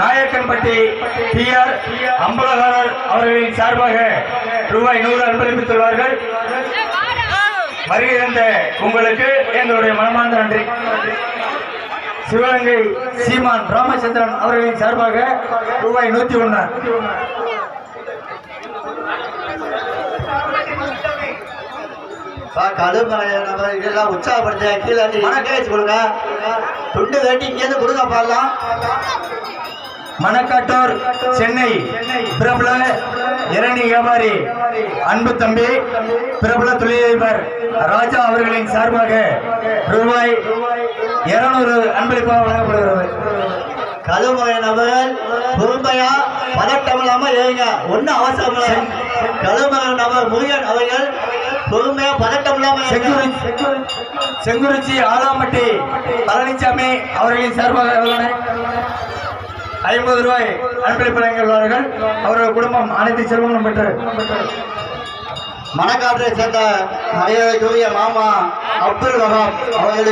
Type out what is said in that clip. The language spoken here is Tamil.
நாயக்கன்பட்டி டி ஆர் அம்பலகாரர் அவர்களின் சார்பாக ரூபாய் நூறு அன்பளித்துள்ளார்கள் வருகிறந்த உங்களுக்கு எங்களுடைய மனமார்ந்த நன்றி. சிவகங்கை சீமான் ராமச்சந்திரன் அவர்களின் சார்பாக ரூபாய் நூத்தி ஒன்று இதெல்லாம் உற்சாகப்படுத்த கீழே மன கேச்சு கொடுங்க. துண்டு கட்டி இங்கேருந்து கொடுங்க பாடலாம் மணக்காட்டூர் சென்னை பிரபல இரணி வியாபாரி. அன்பு தம்பி பிரபல தொழிலதிபர் ராஜா அவர்களின் சார்பாக ரூபாய் இருநூறு அன்பளிப்பாக வழங்கப்படுகிறது. கழுமலை நபர்கள் பொறுமையா பதட்டம் இல்லாம ஏங்க ஒன்னும் அவசரம் இல்லை. கழுமலை நபர் முருகன் அவர்கள் பொறுமையா பதட்டம் இல்லாம செங்குறிச்சி ஆலாம்பட்டி பழனிசாமி அவர்களின் சார்பாக? ஐம்பது ரூபாய் அன்பளிப்பு வழங்கியுள்ளார்கள். அவர்கள் குடும்பம் அனைத்து செல்வங்களும் பெற்று மணக்காட்டை சேர்ந்த மரியாதைக்குரிய மாமா அப்துல் வகாப் அவர்களுக்கு